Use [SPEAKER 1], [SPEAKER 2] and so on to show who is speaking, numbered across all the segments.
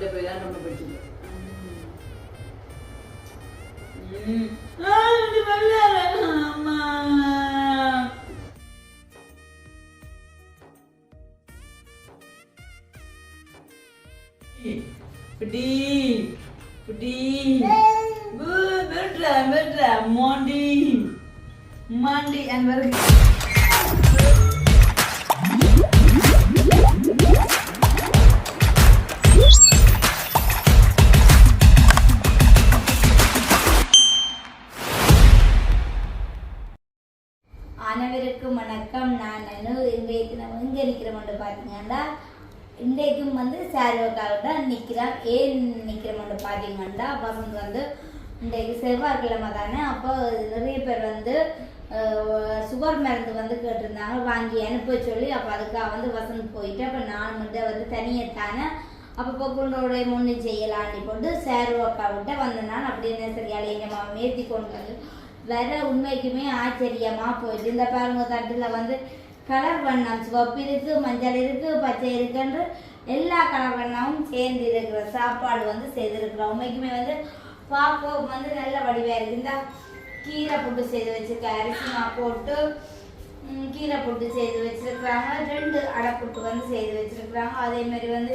[SPEAKER 1] de böyle anlamına bakıyor. Hmm.
[SPEAKER 2] அனைவருக்கும் வணக்கம். நான் அனு இன்றைக்கு நம்ம எங்கே நிற்கிறோம்னு பார்த்தீங்கன்னா இன்றைக்கும் வந்து சாரோக்காக தான் நிற்கிறோம் ஏன் நிற்கிறோம்னு பார்த்தீங்கன்னா வசந்த் வந்து இன்றைக்கு செவ்வாய்க்கிழமை தானே. அப்போ நிறைய பேர் வந்து சுகர் மருந்து வந்து கேட்டிருந்தாங்க. வாங்கி அனுப்ப சொல்லி அப்போ அதுக்காக வந்து வசந்த் போயிட்டு அப்போ நான் மட்டும் வந்து தனியாக தானே. அப்போ பொக்குண்டோட முன்னு செய்யலான்னு போட்டு சேருவாக்கா விட்ட வந்த நான் அப்படியே சரியால எங்கள் மேத்தி கொண்டு வந்து வர உண்மைக்குமே ஆச்சரியமா போயிட்டு இந்த பாருங்க தட்டில் வந்து கலர் வண்ணம் சிவப்பு இருக்கு மஞ்சள் இருக்கு பச்சை இருக்குன்ற எல்லா கலர் வண்ணமும் சேர்ந்து இருக்கிற சாப்பாடு வந்து செய்திருக்கிறோம். உண்மைக்குமே வந்து பார்க்க வந்து நல்ல வடிவா இருக்கு. இந்த கீரை புட்டு செய்து வச்சிருக்க அரிசி போட்டு கீரை புட்டு செய்து வச்சிருக்கிறாங்க. ரெண்டு அடைப்புட்டு வந்து செய்து வச்சிருக்கிறாங்க. அதே மாதிரி வந்து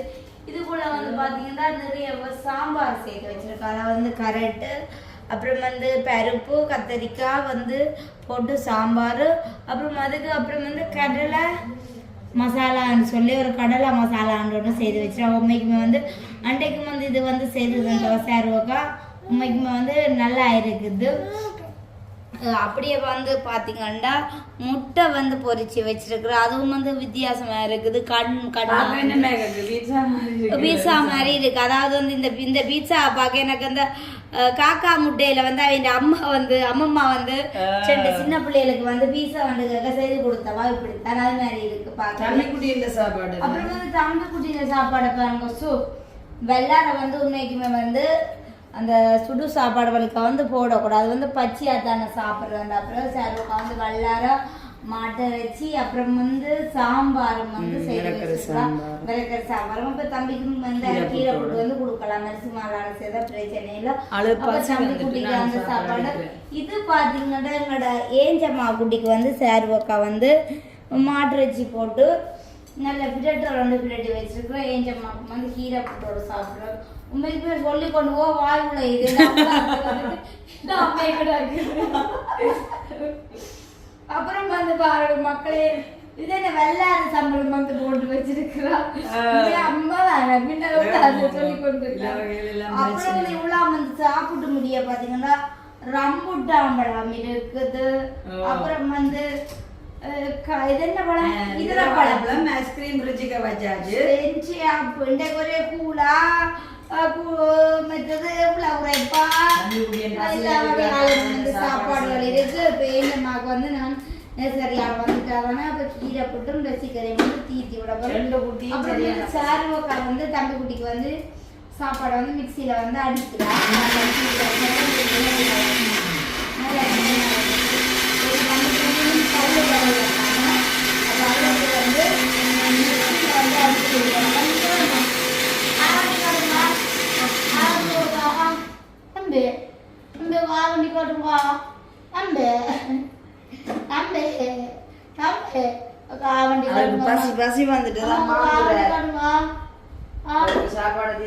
[SPEAKER 2] இது கூட வந்து பார்த்தீங்கன்னா நிறைய சாம்பார் சேர்த்து வச்சிருக்காங்க அதாவது வந்து கரட்டு அப்புறம் வந்து பருப்பு கத்தரிக்காய் வந்து போட்டு சாம்பார் அப்புறம் அதுக்கு அப்புறம் வந்து கடலை மசாலான்னு சொல்லி ஒரு கடலை மசாலான்னு ஒன்று செய்து வச்சிருக்கோம் உண்மைக்குமே வந்து அன்றைக்கும் வந்து இது வந்து செய்து சேருவாக்கா உண்மைக்குமே வந்து நல்லா இருக்குது. அப்படியே வந்து பார்த்தீங்கன்னா முட்டை வந்து பொரிச்சு வச்சிருக்கிறோம். அதுவும் வந்து வித்தியாசமா இருக்குது. கண் கண்
[SPEAKER 1] பாக்க என்ன மேகக்கு பீட்சா மாதிரி இருக்கு.
[SPEAKER 2] அதாவது வந்து இந்த இந்த பீட்சா பார்க்க எனக்கு அந்த காக்கா முட்டையில வந்து அவங்க அம்மா வந்து அம்மம்மா வந்து ரெண்டு சின்ன பிள்ளைகளுக்கு வந்து பீட்சா வந்து செய்து கொடுத்தவா இப்படித்தான் அது மாதிரி இருக்கு
[SPEAKER 1] இந்த சாப்பாடு.
[SPEAKER 2] அப்புறம் வந்து தங்க குட்டியில சாப்பாடு பாருங்க சூ. வெள்ளார வந்து உண்மைக்குமே வந்து அந்த சுடு சாப்பாடு வலிக்க வந்து போடக்கூடாது. வந்து பச்சையாக தானே சாப்பிட்றது. அப்புறம் சர்வக்கா வந்து வெள்ளார மாட்டை வச்சு அப்புறம் வந்து சாம்பாரும் வந்து செய்து வச்சுக்கலாம். மிளகர சாம்பாரும் இப்போ தம்பிக்கும் வந்து
[SPEAKER 1] கீரை போட்டு
[SPEAKER 2] போட்டு வந்து கொடுக்கலாம். அரிசி மாலான செய்த பிரச்சனை இல்லை அப்ப தம்பி குட்டிக்கு அந்த
[SPEAKER 1] சாப்பாடு.
[SPEAKER 2] இது பார்த்தீங்கன்னா எங்களோட ஏஞ்சம்மா குட்டிக்கு வந்து சேர்வக்கா வந்து மாட்டிறைச்சி போட்டு நல்ல பிரட்டை ரெண்டு பிரட்டி வச்சிருக்கிறோம். ஏஞ்சம்மாவுக்கு வந்து கீரை போட்டோட சாப்பிட்றோம். உண்மைக்கு சொல்லி கொண்டு போ வாய் உள்ள இது. அப்புறம் வந்து பாருங்க மக்களே இது என்ன வெள்ளாறு சம்பளம் வந்து போட்டு வச்சிருக்கிறா. அம்மா தானே சொல்லி கொண்டு அப்புறம் இவ்வளவு வந்து சாப்பிட்டு முடிய பாத்தீங்கன்னா ரம்புட்டான் பழம் இருக்குது. அப்புறம் வந்து இது என்ன பழம்? இதுல பழம்.
[SPEAKER 1] ஐஸ்கிரீம் ருச்சிக்க வச்சாச்சு.
[SPEAKER 2] செஞ்சு ஒரே கூலா மற்றது. வந்து சாப்பாடுகள் இருக்கு. இப்போ எங்கம்மாவுக்கு வந்து நான் சரியாக வந்துட்டாங்கன்னா அப்போ கீரை போட்டும் ரசிக்கரை வந்து தீத்தி விட
[SPEAKER 1] குட்டி
[SPEAKER 2] அப்புறம் வந்து சாருவக்கா வந்து தம்பி குட்டிக்கு வந்து சாப்பாடை வந்து மிக்சியில வந்து அடிக்கிறான் வந்து நல்லா நல்லா இருக்கு. ஒரு ரெண்டு பேரும் கல்லு கடையில இருக்காங்க. அப்ப அதுக்கு வந்து மிக்சியில வந்து அடிச்சு விடுறாங்க. ஆரம்பிக்காதுமா. ஆரம்பிக்காதா? தம்பி தம்பி வா வண்டி காட்டுவா தம்பி தம்பி தம்பி அக்கா வண்டி
[SPEAKER 1] பசி பசி வந்துட்டு தான்
[SPEAKER 2] ஆமா, வா,
[SPEAKER 1] சாப்பாடு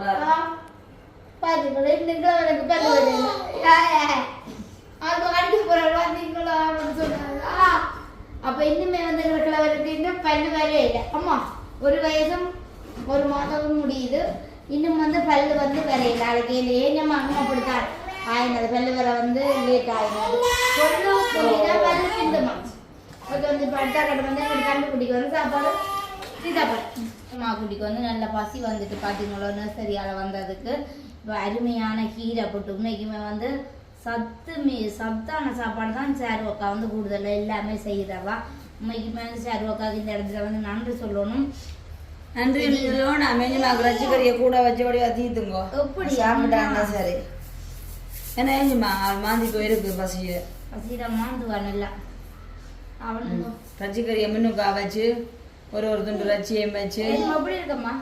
[SPEAKER 1] பாரு.
[SPEAKER 2] ஆ. பாத்துக்கோ, இன்னைக்கு எனக்கு ஏ. அது அடிக்க போறாரு, பாத்தீங்களா? அப்படின்னு சொன்னாரு. ஆ. அப்ப இன்னுமே வந்து அவருக்கு இன்னும் பல்லு வரவே இல்லை அம்மா ஒரு வயசும் ஒரு மாதமும் முடியுது இன்னும் வந்து பல்லு வந்து வரையில. நாளைக்கு நம்ம அம்மா அப்படித்தான் ஆயினது பல்லு வர வந்து லேட் ஆயினது பல்லு சிந்தமா அது வந்து பட்டா கடை வந்து எங்களுக்கு கண்டுபிடிக்க வந்து சாப்பாடு சீதாப்பழம் அம்மா குட்டிக்கு வந்து நல்ல பசி வந்துட்டு பார்த்தீங்களோ நர்சரியால் வந்ததுக்கு. இப்போ அருமையான கீரை போட்டு இன்னைக்குமே வந்து சத்து மீ சத்தான சாப்பாடு தான் சேருவக்கா வந்து கூடுதல் எல்லாமே செய்கிறவா இன்னைக்குமே வந்து சேருவக்காவுக்கு இந்த இடத்துல வந்து நன்றி சொல்லணும்.
[SPEAKER 1] நன்றி சொல்லுவோம் நான் மெஞ்சுமாக்கு ரசிகரிய கூட வச்சபடி தீத்துங்கோ
[SPEAKER 2] எப்படி?
[SPEAKER 1] சாப்பிட்டாங்க சரி. ஏன்னா ஏஞ்சுமா மாந்தி போயிருக்கு பசிய
[SPEAKER 2] பசியில மாந்துவா நல்லா
[SPEAKER 1] ரச்சிக்கறியை மின்னுக்கா வச்சு ஒரு ஒரு துண்டு ரச்சியம் வச்சு.
[SPEAKER 2] எப்படி இருக்கம்மா?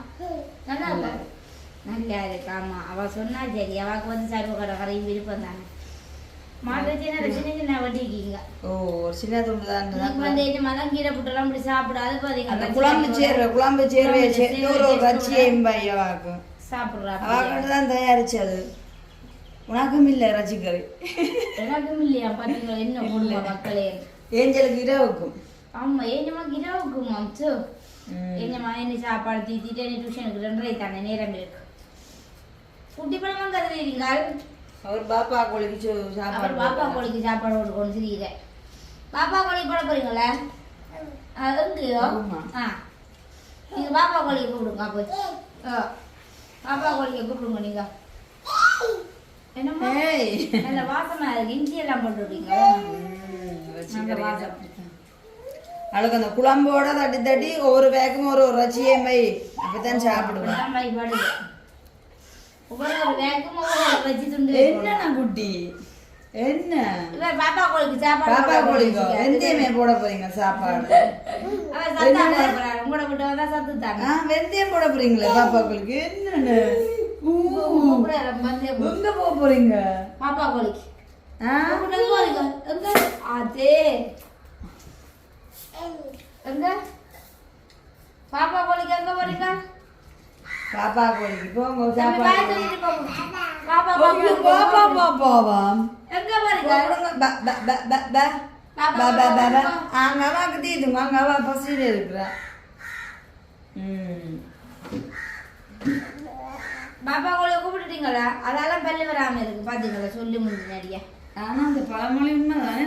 [SPEAKER 2] நல்லா இருக்கா? நல்லா இருக்கு. ஆமா அவ சொன்னா சரி அவக்கு வந்து சர்வ கடை கரையும் விருப்பம் தானே.
[SPEAKER 1] குழம்பு சேர்வை குழம்பு சேர்வை
[SPEAKER 2] குழம்பு
[SPEAKER 1] சேர்த்து ஒரு ரச்சியையும் பையவாக்கும்
[SPEAKER 2] சாப்பிடுறா
[SPEAKER 1] அவாக்கிட்ட தான் தயாரிச்சது உனக்கும் இல்லை
[SPEAKER 2] எனக்கும் இல்லையா பாத்தீங்களா என்ன குடும்ப மக்களே?
[SPEAKER 1] ஏஞ்சலுக்கு இரவுக்கும்.
[SPEAKER 2] ஆமா ஏஞ்சமா கிராவுக்கு மாம்சு.
[SPEAKER 1] ம்.
[SPEAKER 2] ஏஞ்சமா என்ன சாப்பாடு தீத்திட்டு டியூஷனுக்கு ரெண்டரை தானே நேரம் இருக்கு. குட்டி பழமா கத்துறீங்க
[SPEAKER 1] அவர் பாப்பா கோழிக்கு
[SPEAKER 2] அவர்
[SPEAKER 1] சாப்பாடு
[SPEAKER 2] பாப்பா. கோழிக்கு சாப்பாடு போட்டு கொண்டு சிரிக்கிறேன். பாப்பா கோழி போட போறீங்களா? எங்கேயோ?
[SPEAKER 1] ஆமா.
[SPEAKER 2] ஆ. நீங்க பாப்பா கோழியை கூப்பிடுங்க போய் ஆ, பாப்பா கோழியை கூப்பிடுங்க நீங்க. என்னம்மா. நல்ல வாசமா இருக்கு இஞ்சி எல்லாம் போட்டுருக்கீங்க
[SPEAKER 1] அவளுக்கு அந்த குழம்போட தட்டி தட்டி ஒவ்வொரு வேக்கும் ஒரு ஒரு ரச்சியம் வை அப்பதான் சாப்பிடுவேன்
[SPEAKER 2] அப்படிதான் பயப்படுது ஒவ்வொரு ஒரு வேக்கும் ஒவ்வொரு வச்சு துண்டு
[SPEAKER 1] என்னண்ணா குட்டி? என்ன?
[SPEAKER 2] பாப்பா கோழிக்கு சாப்பாடு
[SPEAKER 1] பாப்பா கோழிக்கோ. வெந்தயமே போட போறீங்க சாப்பாடு?
[SPEAKER 2] உங்களோட விட்டு வந்தா சத்து தாங்க
[SPEAKER 1] வெந்தயம் போட போறீங்களே பாப்பா கோழிக்கு? என்னன்னு எங்க போக போறீங்க?
[SPEAKER 2] பாப்பா கோழிக்கு? எங்க? அதே. எங்க? பாப்பா கோழிக்கு எங்க போறீங்க?
[SPEAKER 1] பாப்பா கோழிக்கு போங்க.
[SPEAKER 2] பாப்பா கோழிக்கு.
[SPEAKER 1] அங்க அவாக்கு தீதுங்க அங்க அவா பசியில இருக்கிறா ம்
[SPEAKER 2] பாப்பா கோழியை கூப்பிட்டுட்டீங்களா அதெல்லாம் பல்லு வராம இருக்கு பாத்தீங்களா சொல்லி முன்னாடியே
[SPEAKER 1] ஆனா அந்த பழமொழி உண்மைதானே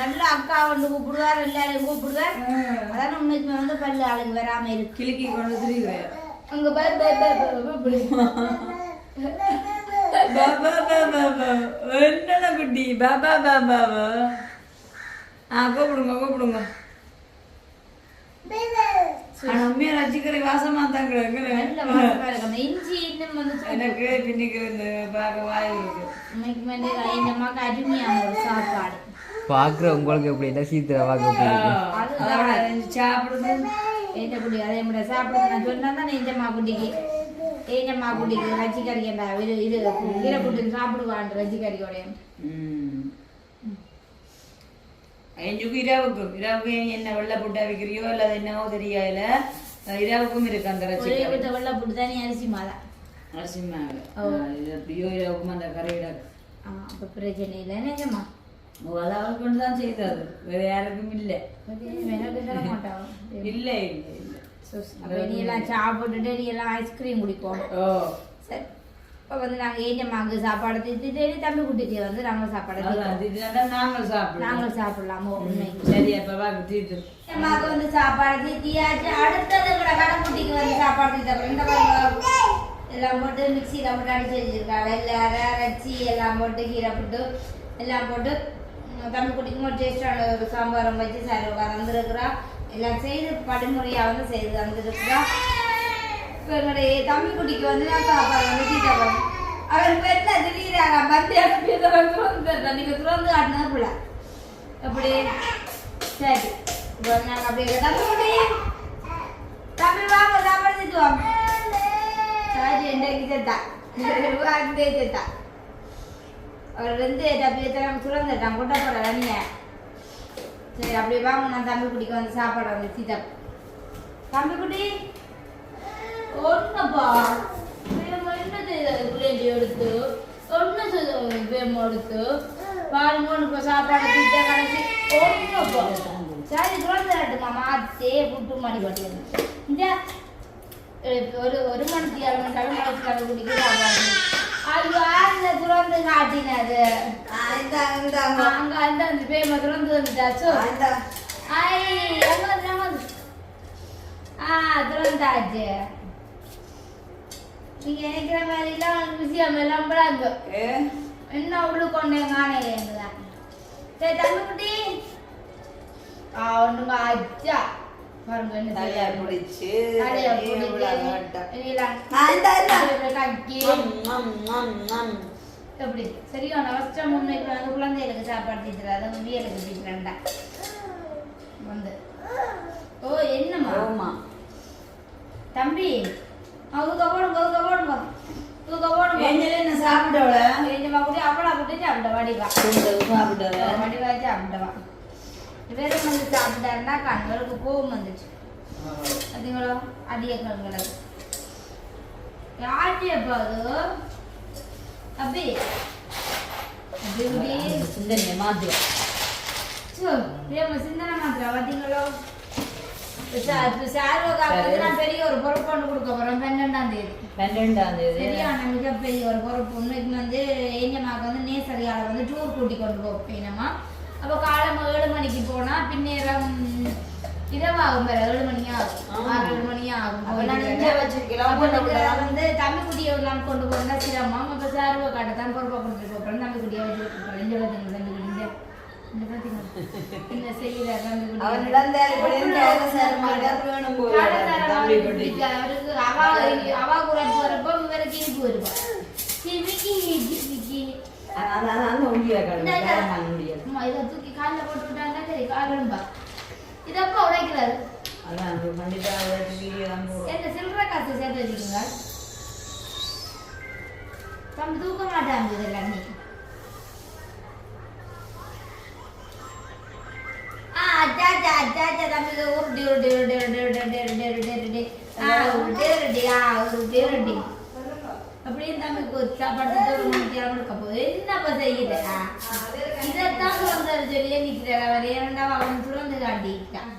[SPEAKER 2] நல்ல அக்கா வந்து கூப்பிடுவார் எல்லாரையும் கூப்பிடுவார் அதான் உண்மைக்கு வந்து பல்லு ஆளுக்கு வராம இருக்கு
[SPEAKER 1] கிளிக்கி கொண்டு
[SPEAKER 2] அங்க பாரு.
[SPEAKER 1] பாபா பாபா என்னடா குட்டி? பாபா பாபா ஆ கூப்பிடுங்க கூப்பிடுங்க. வாசமா
[SPEAKER 2] இஞ்சி இன்னும் வந்து.
[SPEAKER 1] எனக்கு பின்னிக்கு இந்த பார்க்க வாய் இருக்கு.
[SPEAKER 2] இன்னைக்கு வந்து இந்த அம்மாக்கு அருமையான ஒரு சாப்பாடு.
[SPEAKER 3] பார்க்குற உங்களுக்கு பார்க்க எப்படி இருக்கு?
[SPEAKER 1] அதோட சாப்பிடுது.
[SPEAKER 2] ஏஞ்ச குட்டி அதே மாதிரி சாப்பிடுறது நான் சொன்னா தானே இந்த மா குட்டிக்கு. ஏஞ்ச மா குட்டிக்கு ரச்சி கறிக்கண்டா இது இது கீரை புட்டு சாப்பிடுவான் ரச்சி கறியோடைய.
[SPEAKER 1] எஞ்சுக்கு இரவுக்கும் இரவுக்கு என்ன வெள்ளை போட்டா விற்கிறியோ இல்லை அது என்னவோ தெரியாதுல இரவுக்கும் இருக்கு அந்த
[SPEAKER 2] விட்ட வெள்ள புட்டு தானே அரிசி மாலை
[SPEAKER 1] அரிசி மேல
[SPEAKER 2] ஓ.
[SPEAKER 1] இது எப்படியோ இரவுக்கும் அந்த கரையிட
[SPEAKER 2] அப்போ பிரச்சனை இல்லை நிஜமா. தர மாட்டாங்க
[SPEAKER 1] இல்லை இல்லை இல்லை
[SPEAKER 2] அப்போ நீ எல்லாம் சாப்பிட்டுட்டு நீ எல்லாம் ஐஸ்கிரீம் குடிப்போம் சரி இப்போ வந்து நாங்கள் ஏஞ்சம்மாக்கு சாப்பாடு திட்டு தம்பி குட்டிக்கு வந்து நாங்கள் சாப்பாடு
[SPEAKER 1] நாங்கள் சாப்பிடுவோம்
[SPEAKER 2] நாங்கள் சாப்பிடலாமோ உண்மை
[SPEAKER 1] சரி அப்ப வா தீட்டு
[SPEAKER 2] அம்மாவுக்கு வந்து சாப்பாடு தீத்தியாச்சு அடுத்தது கூட கடைக்குட்டிக்கு வந்து சாப்பாடு தீத்த இந்த. எல்லாம் போட்டு மிக்சியில் போட்டு அடிச்சு வச்சிருக்கா வெள்ளை அரை அரைச்சி எல்லாம் போட்டு கீரை போட்டு எல்லாம் போட்டு தம்பி குட்டிக்கும் ஒரு டேஸ்டான ஒரு சாம்பாரம் வச்சு சார் வந்துருக்குறா எல்லாம் செய்து படிமுறையாக வந்து செய்து வந்துருக்குறா இப்போ என்னுடைய தம்பி குட்டிக்கு வந்து நான் சாப்பாடு வந்து தீட்ட போகிறேன் அவருக்கு என்ன திடீராக மத்தியான துறந்து நீங்கள் துறந்து காட்டினது பிள்ளை அப்படி. சரி. இப்போ நாங்கள் அப்படி தம்பி குட்டி தம்பி வாங்க சாப்பாடு தீட்டு சாரி சரி இன்றைக்கு செத்தா அங்கே அவர்லேருந்து டப்பி தரம் சுரந்துட்டான். கொட்ட போகிற நீங்க சரி அப்படியே வாங்க நான் தம்பி குட்டிக்கு வந்து சாப்பாடு வந்து தீட்டா தம்பி குட்டி? ஒன்றுப்பா என்ன எடுத்து. ஒன்று எடுத்து. பாருங்க இப்போ சாப்பாடு தீட்ட கடைசி. ஒன்றுப்பா சரி குழந்தைட்டுமா மாத்தே புட்டு மாடி பாட்டி இந்த ஒரு ஒரு மணிக்கு ஏழு மணி நேரம் தம்பி கதை குடிக்க சாப்பாடு அது அந்த துறந்து காட்டினது. அங்க அந்த அந்த பேம துறந்து வந்துட்டாச்சு? ஐ அங்க வந்து ஆ துறந்தாச்சு. நீங்க நினைக்கிற மாதிரி எல்லாம் விஷயம் எல்லாம் படாங்க என்ன உள்ள கொண்டே சரி ஆ ஒண்ணுங்க அச்சா பாருங்க என்ன
[SPEAKER 1] தலையா
[SPEAKER 2] முன்னே இப்போ வந்து குழந்தைகளுக்கு சாப்பாடு தீட்டுறா அதை முதியலுக்கு ஓ என்னம்மா?
[SPEAKER 1] ஆமா.
[SPEAKER 2] தம்பி அவங்க போடுங்க அவங்க போடுங்க.
[SPEAKER 1] தூக்க போடுங்க. என்ன சாப்பிட்டவள?
[SPEAKER 2] என்ன கூட அப்பளா போட்டு சாப்பிட்டவா? வடிவா
[SPEAKER 1] சாப்பிட்டவா
[SPEAKER 2] வடிவா சாப்பிட்டவா ഇവരും വന്ന് ചാപ്പിട്ടാരുന്ന കണ്ണുകൾക്ക് പോവും വന്നിച്ചു അതുങ്ങളോ? അധിക കണ്ണുകളെ ആട്ടിയപ്പോ അത്. അപ്പേ
[SPEAKER 1] சிந்தனை
[SPEAKER 2] மாத்திரம் சிந்தனை மாத்திரம் பார்த்தீங்களோ பெரிய ஒரு பொறுப்பு ஒன்று கொடுக்க போறோம் பன்னெண்டாம் தேதி
[SPEAKER 1] பன்னெண்டாம் தேதி
[SPEAKER 2] சரியான மிகப்பெரிய ஒரு பொறுப்பு ஒன்று வந்து ஏஞ்சமாக்கு வந்து நேசரியால வந்து டூர் கூட்டி கொண்டு போய் நம்ம அப்போ காலம் ஏழு மணிக்கு போனால் பின்னேரம் இரவாகும் வேற ஏழு மணியா ஆகும் ஆறு ஏழு மணியா ஆகும் வந்து தம்பி குட்டியை எல்லாம் கொண்டு போனா சிரமம் அப்போ சார்வை காட்ட தான் பொறுப்பா கொண்டு போகிறோம் தம்பி குட்டியை வச்சுருக்கோம் இந்த பார்த்தீங்க
[SPEAKER 1] தம்பி குட்டி
[SPEAKER 2] அவருக்கு அவா குறை போகிறப்போ இவருக்கு இனிப்பு வருவா சிவிக்கு சிமிக்கி
[SPEAKER 1] அதான் அதான் உண்டிய கடமை வேற முடியாது
[SPEAKER 2] அம்மா இதை தூக்கி காலில் போட்டு விட்டாங்கன்னா சரி காலம்பா இதப்பா உடைக்கிறாரு
[SPEAKER 1] அதான் கண்டிப்பா வீடியோ தான் போடுவோம்
[SPEAKER 2] எந்த சில்லற காசு சேர்த்து வச்சுக்கோங்க தம்பி தூக்க மாட்டாங்க இதெல்லாம் நீ ஆ அச்சா அச்சா அச்சா அச்சா தம்பி உருட்டி உருட்டி உருட்டி உருட்டி உருட்டி உருட்டி உருட்டி உருட்டி ஆ உருட்டி உருட்டி ஆ உருட்டி உருட்டி அப்படியே தம்பிக்கு ஒரு சாப்பாடு ஒரு மணிக்கு கொடுக்க போகுது என்னப்பா செய்யுது இதைத்தான் சுதந்திர சொல்லியே நிற்கிறார் அவர் இரண்டாம் அவன் சுரந்து காட்டிட்டான்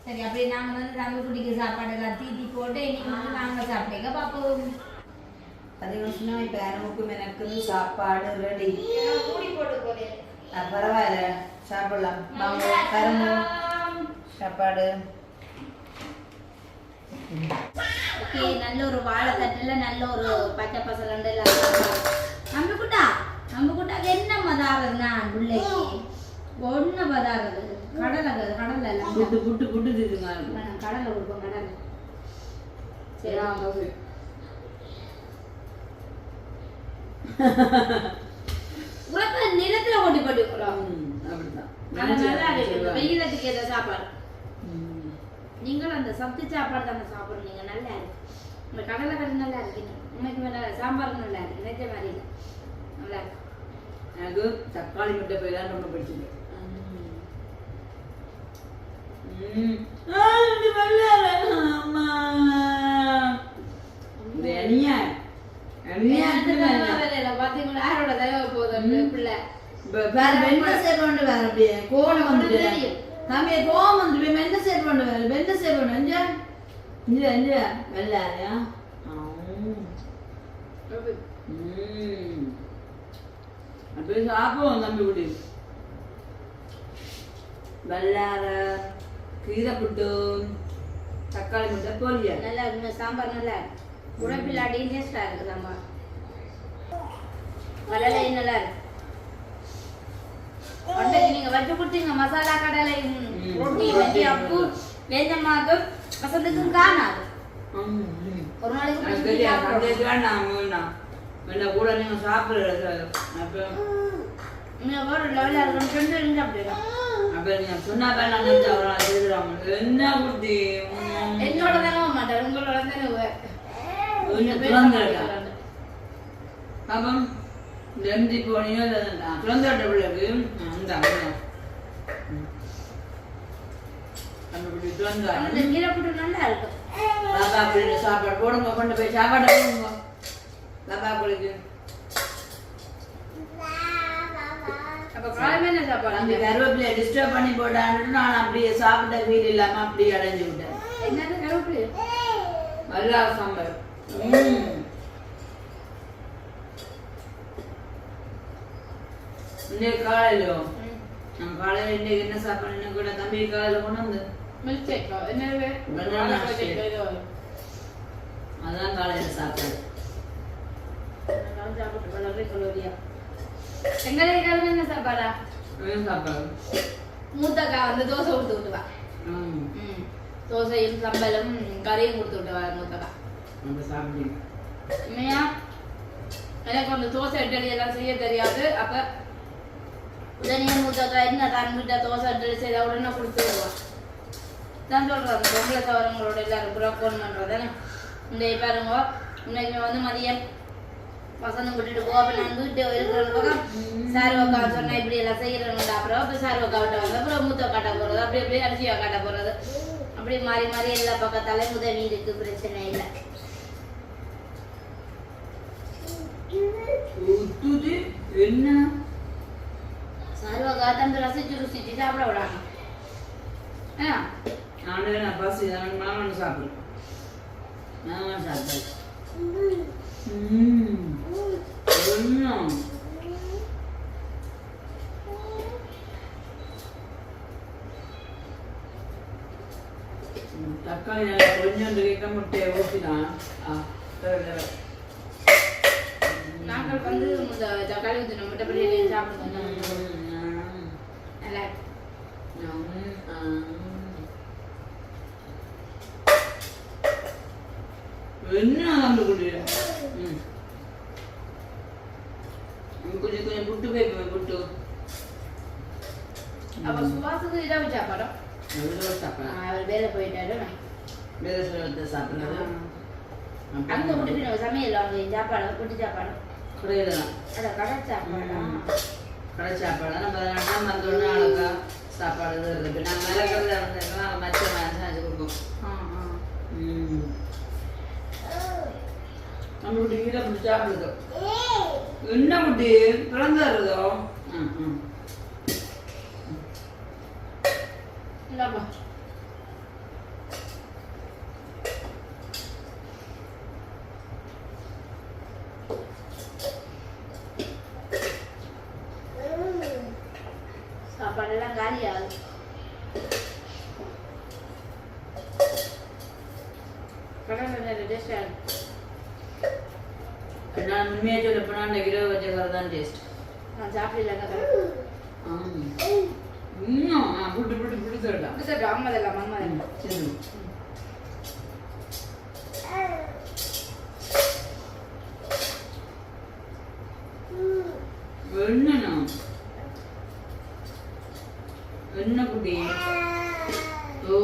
[SPEAKER 2] சரி அப்படியே நாங்க வந்து தம்பி குட்டிக்கு சாப்பாடு எல்லாம் தீத்தி போட்டு இன்னைக்கு வந்து நாங்க சாப்பிட்டீங்க பாப்போம்
[SPEAKER 1] அதிகம்னா இப்போ சாப்பாடு ரெடி
[SPEAKER 2] மூடி போட்டு போதே
[SPEAKER 1] பரவாயில்ல சாப்பிடலாம் சாப்பாடு
[SPEAKER 2] நல்ல ஒரு வாழைத்தட்டில் நல்ல ஒரு பச்சை பசலண்டு நம்ம நம்பிக்கிட்டா என்ன மதாரது நான் பிள்ளைக்கு ஒன்று மதாரது கடலை கடலை இல்லை.
[SPEAKER 1] புட்டு புட்டு புட்டு
[SPEAKER 2] இதுங்க கடலை கொடுப்போம் கடலை. சரி
[SPEAKER 1] ஆமாம்
[SPEAKER 2] உரத்தை நிலத்தில் ஓட்டி போட்டு
[SPEAKER 1] அப்படிதான்
[SPEAKER 2] வெயிலத்துக்கு ஏதாவது சாப்பாடு. நீங்களும் அந்த சத்து சாப்பாடு தானே சாப்பிடுறீங்க? நல்லா இருக்கு. இந்த கடலை கடை நல்லா இருக்கு. உனக்கு நல்லா சாம்பார் நல்லா இருக்கு. நினைச்ச மாதிரி இல்லை. நல்லா இருக்கு.
[SPEAKER 1] எனக்கு தக்காளி முட்டை போய் தான் ரொம்ப இருக்குல்ல.
[SPEAKER 2] பாத்தீங்களா? யாரோட தலைவர் போதும் பிள்ளை?
[SPEAKER 1] வெண்ணை சேர் கொண்டு வர அப்படியே. கோலம் வந்துட்டு. தம்பியை கோவம் வந்து போய் மெந்த சேர் பண்ண வேலை மெந்த சேர் பண்ண எஞ்ச இஞ்ச எஞ்ச வெள்ளாரையா அப்படியே சாப்பிடுவோம் தம்பி குடி வெள்ளார கீரை புட்டு தக்காளி முட்டை போலியா
[SPEAKER 2] நல்லா இருக்கு சாம்பார் நல்லா இருக்கு. உடம்பில்லாடி டேஸ்டாக இருக்குது நம்ம. நல்லா இருக்கு. வச்சு கொடுத்தீங்க மசாலா கடலை ரொட்டி வச்சு அப்பு வேந்தமாக வசந்துக்கும் காணாது. ஒரு நாளைக்கு
[SPEAKER 1] வேண்டாம் கூட நீங்க சாப்பிடுறது
[SPEAKER 2] நீங்க ஒரு லெவலில் இருக்கணும்
[SPEAKER 1] என்ன புத்தி
[SPEAKER 2] என்னோட தானே மாட்டார் உங்களோட தானே
[SPEAKER 1] അപ്പം ഗ്രന്ഥിപ്പോണിയോ അല്ലെന്നല്ല തുറന്നു കണ്ടപ്പോഴേക്കും அந்த
[SPEAKER 2] கீரை போட்டு நல்லா இருக்கும்
[SPEAKER 1] பாப்பா பிள்ளை சாப்பாடு போடுங்க கொண்டு போய் சாப்பாடு போடுங்க. பாப்பா பிள்ளைக்கு
[SPEAKER 2] அப்ப காலமே என்ன சாப்பாடு?
[SPEAKER 1] அந்த கருவேப்பிலையை டிஸ்டர்ப் பண்ணி போட்டான்னு நான் அப்படியே சாப்பிட்ட ஃபீல் இல்லாம அப்படியே அடைஞ்சு விட்டேன்.
[SPEAKER 2] என்னது கருவேப்பிலை
[SPEAKER 1] நல்லா சாம்பார். இன்னைக்கு காலையிலோ காலையில இன்னைக்கு என்ன சாப்பாடு? கூட தம்பி காலையில கொண்டு வந்து
[SPEAKER 2] மில்க் ஷேக்.
[SPEAKER 1] அதான் காலையில சாப்பாடு
[SPEAKER 2] கிழமை என்ன சாப்பாடா
[SPEAKER 1] என்ன சாப்பாடு
[SPEAKER 2] மூத்தக்கா வந்து தோசை கொடுத்து விட்டுவா. தோசையும் சம்பலும் கறியும் கொடுத்து விட்டுவா மூத்தக்கா உண்மையா எனக்கு அந்த தோசை எல்லாம் செய்ய தெரியாது அப்ப உடனே மூத்தக்கா என்ன தன்கிட்ட தோசை இட்லி செய்த உடனே கொடுத்து தான் சொல்றேன் பொம்பளை சவரங்களோட எல்லாரும் புறக்கோன் பண்றதானே இந்த பாருங்க இன்னைக்கு வந்து மதியம் வசந்தம் விட்டுட்டு போ அப்ப நான் வீட்டு இருக்கிற பக்கம் சார் அக்கா சொன்னா இப்படி எல்லாம் செய்யறேன் அப்புறம் அப்ப சார் அக்கா விட்ட வந்து அப்புறம் மூத்த காட்ட போறது அப்படி அப்படியே அரிசியா காட்ட போறது. அப்படி மாறி மாறி எல்லா பக்கத்தாலே உதவி இருக்கு பிரச்சனை இல்லை.
[SPEAKER 1] என்ன?
[SPEAKER 2] சார் அக்கா ரசிச்சு ருசிச்சு சாப்பிட விடாங்க ஆ?
[SPEAKER 1] நானே நான் பசி மாமன் சாப்பிடு மாமன் சாப்பிடு ம் என்ன ம், தக்காளி கொஞ்சம் கேட்க முட்டையை ஊற்றினான்.
[SPEAKER 2] நாங்கள் வந்து இந்த தக்காளி ஊற்றின மற்றபடி சாப்பிடுவோம். நல்லா இருக்கு.
[SPEAKER 1] ம், ஆ. என்ன அந்த குடி ம். கொஞ்சம் கொஞ்சம் புட்டு போய் புட்டு.
[SPEAKER 2] அப்ப சுவாசுக்கு இரவு சாப்பாடும்
[SPEAKER 1] எவ்வளோ சாப்பிடலாம்
[SPEAKER 2] அவர் வேலை போயிட்டாரு
[SPEAKER 1] வேற சொல்ல சாப்பிடலாம்
[SPEAKER 2] அங்க விட்டு சமையல் அவங்க சாப்பாடு குட்டி சாப்பாடு.
[SPEAKER 1] குறையில தான்
[SPEAKER 2] அட கடை சாப்பாடா.
[SPEAKER 1] கடை சாப்பாடு? நம்ம அழகா சாப்பாடு இருந்ததுலாம் மற்ற மாதிரி செஞ்சு கொடுப்போம்
[SPEAKER 2] ஆ, ஆ.
[SPEAKER 1] ம் நம்ம குட்டி கீழே பிடிச்சி சாப்பிடுதோ என்ன குட்டி பிறந்தாருதோ ம் ம்
[SPEAKER 2] இந்தாப்பா. சாப்பாடெல்லாம் காலி ஆகுது கடை டேஸ்ட் ஆகுது
[SPEAKER 1] நான் உண்மையாக சொல்ல போனால் அந்த இரவு வச்ச கரை தான் டேஸ்ட்
[SPEAKER 2] நான் சாப்பிடல
[SPEAKER 1] இன்னும் ஆ புட்டு புட்டு சொல்லிட்டான்
[SPEAKER 2] அம்மதெல்லாம் அம்மதெல்லாம்.
[SPEAKER 1] சரி என்னண்ணா என்ன குட்டி ஓ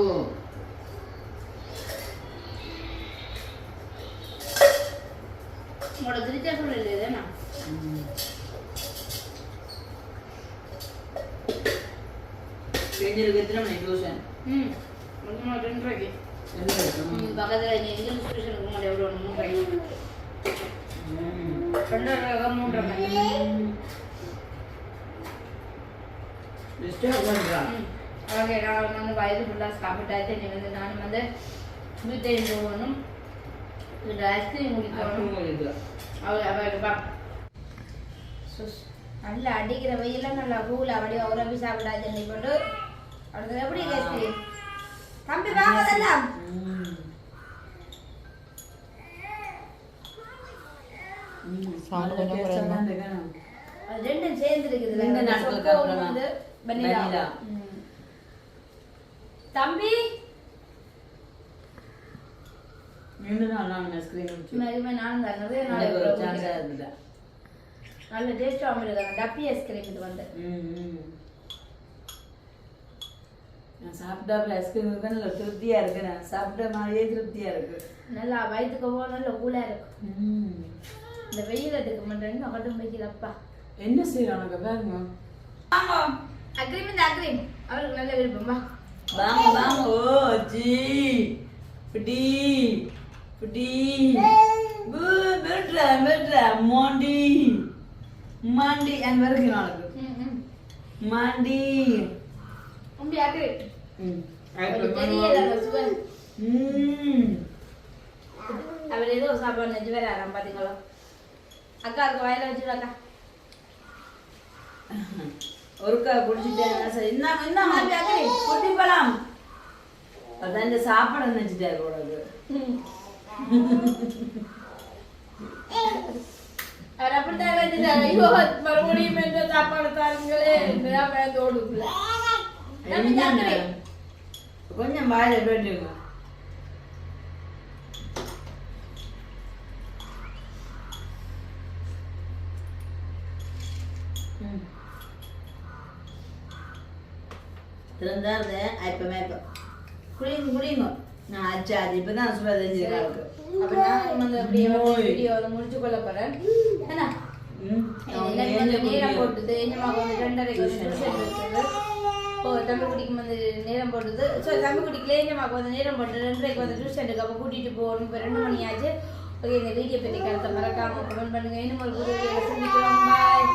[SPEAKER 2] உங்களோட திருச்சா சொல்லல தானே
[SPEAKER 1] பெண்களுக்கு எத்தனை மணி டியூஷன்
[SPEAKER 2] ம் கொஞ்சமா ரெண்டு ரூபாய்க்கு
[SPEAKER 1] என்ன இருக்கும்
[SPEAKER 2] ம், பக்கத்துல நீ இங்கிலீஷ் டியூஷனுக்கு முன்னாடி எவ்வளோ மூணு ரூபாய்க்கு
[SPEAKER 1] ம்.
[SPEAKER 2] ரெண்டு ரூபாய் மூன்றரை ரூபாய்க்கு
[SPEAKER 1] டிஸ்டர்ப் பண்ணுறான்
[SPEAKER 2] ம். ஓகே நான் வந்து வயது ஃபுல்லாக சாப்பிட்டாச்சு நீ வந்து நான் வந்து வீட்டையும் போகணும். இந்த ஐஸ்கிரீம் குடிக்கணும்
[SPEAKER 1] உங்களுக்கு
[SPEAKER 2] அவள் அவள் பா நல்லா அடிக்கிற வெயில நல்லா கூல அப்படியே உரப்பி சாப்பிடாது நீ கொண்டு அடுத்தது எப்படி ஐஸ்கிரீம் தம்பி வாங்க செல்லாம்
[SPEAKER 1] ம். ம்.
[SPEAKER 3] சாப்பிட கொஞ்சம்
[SPEAKER 1] taste
[SPEAKER 3] குறையுமா?
[SPEAKER 1] எல்லாம் இருக்கணும்.
[SPEAKER 2] அது ரெண்டும் சேர்ந்து இருக்குது
[SPEAKER 1] ரெண்டு நாட்களுக்கு அப்புறமா.
[SPEAKER 2] வந்து வெண்ணிலா. தம்பி
[SPEAKER 1] ரெண்டு நாள் நான் ஐஸ்கிரீம்.
[SPEAKER 2] மறுபடியும் நானும் தான் நிறைய நாள்
[SPEAKER 1] ஒரு
[SPEAKER 2] குடிக்கிறேன்.
[SPEAKER 1] இருந்தது.
[SPEAKER 2] நல்ல டேஸ்டாகவும் இருக்காங்க டப்பி ஐஸ்கிரீம் இது வந்து.
[SPEAKER 1] நான் சாப்பிட்டாப்புல ஐஸ்கிரீம் இருக்கு நல்ல திருப்தியா இருக்கு நான் சாப்பிட்ட மாதிரியே திருப்தியா இருக்கு
[SPEAKER 2] நல்லா வயிற்றுக்கு போக நல்ல இருக்கும்
[SPEAKER 1] ம்.
[SPEAKER 2] இந்த வெயிலத்துக்கு மட்டும் இன்னும் கட்டும் வைக்கிறப்பா
[SPEAKER 1] என்ன உனக்கு பாருங்க. வாங்க.
[SPEAKER 2] அக்ரீம் இந்த அக்ரீம். அவருக்கு நல்ல விருப்பம் வா.
[SPEAKER 1] வாங்க வாங்க. ஓ ஜி. பிடி பிடி பெட்ரா பெட்ரா மாண்டி. மாண்டி. அங்க இருக்கு நாளுக்கு. மாண்டி.
[SPEAKER 2] உம்பி அக்ரீம்
[SPEAKER 1] ம்.
[SPEAKER 2] அவர் ஏதோ சாப்பாடு நெஞ்சு வேற ஆறாம் பாத்தீங்களா அக்காவுக்கு வயல வச்சுடு அக்கா
[SPEAKER 1] ஒருக்கா குடிச்சிட்டேன்
[SPEAKER 2] மாண்டி அக்ரீம்
[SPEAKER 1] குட்டி பழம் அதான் இந்த சாப்பாடு நினைச்சிட்டாரு உனக்கு.
[SPEAKER 2] ம். அவர் அப்படித்தான் நினைச்சிட்டாரு. ஐயோ மறுபடியும் சாப்பாடு தாருங்களே.
[SPEAKER 1] கொஞ்சம் வாயில போயிட்டுங்க திறந்தாரு இப்ப மேப்ப குடிங்க குடிங்க நான் அச்சா அது இப்பதான் சும்மா தெரிஞ்சிருக்காங்க
[SPEAKER 2] அப்ப நான் வந்து அப்படியே வீடியோ வந்து முடிச்சு கொள்ள. எனக்கு வந்து நேரம் போட்டுது வந்து டியூஷன் இருக்குது ஓ தம்பி குடிக்கு வந்து நேரம் போட்டுது. ஸோ தம்பி குடிக்கல என்னமாக வந்து நேரம் போட்டு ரெண்டரைக்கு வந்து டியூஷன் இருக்கு அப்போ கூட்டிட்டு போகணும். இப்போ ரெண்டு மணி ஆச்சு. ஓகே இந்த வீடியோ பற்றி கருத்தை மறக்காம கமெண்ட் பண்ணுங்க. இன்னும் ஒரு புது வீடியோ சந்திக்கிறோம். பாய்